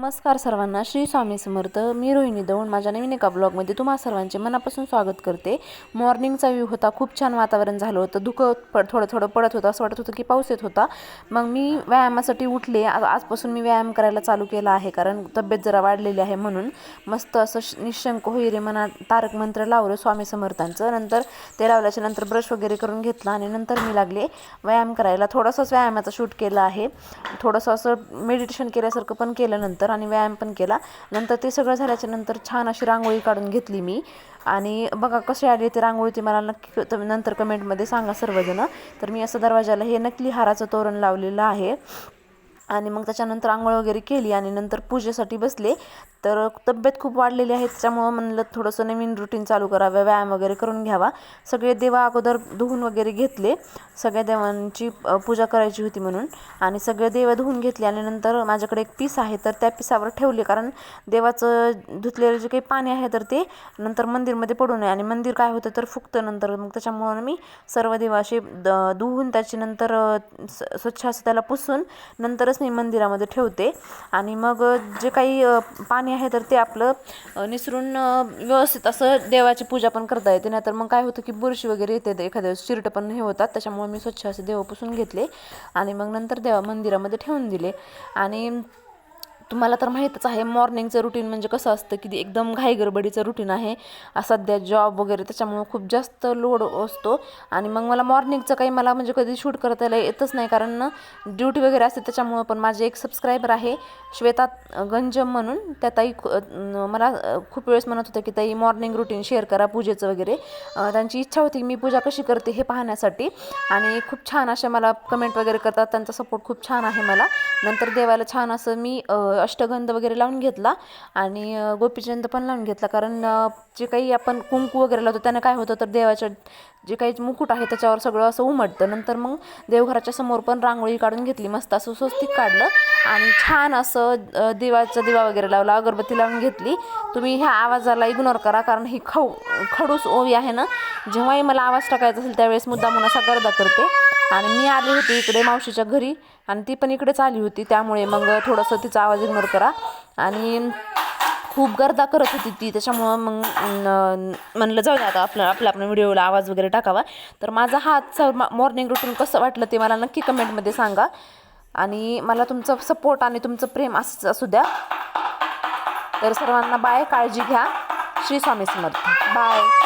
नमस्कार सर्वांना श्री स्वामी समर्थ. मी रोहिणी दौंड. माझ्या नवीन एका ब्लॉगमध्ये तुम्हा सर्वांचे मनापासून स्वागत करते. मॉर्निंगचा व्ह्यू होता खूप छान वातावरण झालं होतं. धुकं पड थोडं थोडं पडत होतं. असं वाटत होतं की पाऊस येत होता. मग मी व्यायामासाठी उठले. आजपासून मी व्यायाम करायला चालू केला आहे कारण तब्येत जरा वाढलेली आहे म्हणून. मस्त असं श- निशंक होई रे मना तारक मंत्र लावलं स्वामी समर्थांचं. नंतर ते लावल्याच्या नंतर ब्रश वगैरे करून घेतला आणि नंतर मी लागले व्यायाम करायला. थोडंसंच व्यायामाचं शूट केलं आहे. थोडंसं असं मेडिटेशन केल्यासारखं पण केलं नंतर आणि व्यायाम पण केला. नंतर ते सगळं झाल्याच्यानंतर छान अशी रांगोळी काढून घेतली मी. आणि बघा कशी आली ती रांगोळी ती मला नक्की नंतर कमेंटमध्ये सांगा सर्वजण. तर मी असं दरवाजाला हे नकली हाराचं तोरण लावलेलं आहे. आणि मग त्याच्यानंतर आंघोळ वगैरे केली आणि नंतर पूजेसाठी बसले. तर तब्येत खूप वाढलेली आहे त्याच्यामुळं म्हणलं थोडंसं नवीन रुटीन चालू करावं व्यायाम वगैरे करून घ्यावा. सगळे देवा अगोदर धुवून वगैरे घेतले. सगळ्या देवांची पूजा करायची होती म्हणून. आणि सगळे देव धुवून घेतले आणि नंतर माझ्याकडे एक पीस आहे तर त्या पिसावर ठेवले. कारण देवाचं धुतलेलं जे काही पाणी आहे तर ते नंतर मंदिरमध्ये पडू नये. आणि मंदिर काय होतं तर फुकतं नंतर. मग त्याच्यामुळं मी सर्व देव असे धुवून त्याची नंतर स- स्वच्छ असं त्याला पुसून नंतरच मी मंदिरामध्ये ठेवते. आणि मग जे काही पाणी पाणी आहे तर ते आपलं निसरून व्यवस्थित असं देवाची पूजा पण करता येते. नाहीतर मग काय होतं की बुरशी वगैरे येते एखाद्या वेळेस चिरट पण हे होतात. त्याच्यामुळे मी स्वच्छ असे देव पुसून घेतले आणि मग नंतर देवा मंदिरामध्ये ठेवून दिले. आणि तुम्हाला तर माहीतच आहे मॉर्निंगचं रुटीन म्हणजे कसं असतं की ते एकदम घाईगडबडीचं रुटीन आहे. सध्या जॉब वगैरे त्याच्यामुळं खूप जास्त लोड असतो. आणि मग मला मॉर्निंगचं काही मला म्हणजे कधी शूट करता येतच नाही कारण ना ड्युटी वगैरे असते त्याच्यामुळं पण माझे एक सबस्क्रायबर आहे श्वेता गंजम म्हणून. त्या ताई मला खूप वेळेस म्हणत होत्या की ताई मॉर्निंग रुटीन शेअर करा पूजेचं वगैरे. त्यांची इच्छा होती मी पूजा कशी करते हे पाहण्यासाठी. आणि खूप छान अशा मला कमेंट वगैरे करतात. त्यांचा सपोर्ट खूप छान आहे मला. नंतर देवाला छान असं मी अष्टगंध वगैरे लावून घेतला आणि गोपीचंद पण लावून घेतला. कारण जे काही आपण कुंकू वगैरे लावतो त्यानं काय होतं तर देवाच्या जे काही मुकुट आहे त्याच्यावर सगळं असं उमटतं. नंतर मग देवघराच्या समोर पण रांगोळी काढून घेतली मस्त असं स्वस्तिक काढलं आणि छान असं अं, दिवाचा दिवा वगैरे लावला अगरबत्ती लावून घेतली. तुम्ही ह्या आवाजाला इग्नोर करा कारण ही खव खडूस ओवी आहे ना जेव्हाही मला आवाज टाकायचा असेल त्यावेळेस मुद्दामून असा गर्दा करते. आणि मी आली होती इकडे मावशीच्या घरी आणि ती पण इकडेच आली होती. त्यामुळे मग थोडंसं तिचा आवाज इग्नोर करा. आणि खूप गर्दा करत होती ती. त्याच्यामुळं मग म्हणलं जाऊ दे आता आपलं आपल्या आपल्या व्हिडिओला आवाज वगैरे टाकावा. तर माझा हा आजचा मॉर्निंग रुटीन कसं वाटलं ते मला नक्की कमेंटमध्ये सांगा. आणि मला तुमचं सपोर्ट आणि तुमचं प्रेम असंच असू द्या. तर सर्वांना बाय काळजी घ्या. श्री स्वामी समर्थ. बाय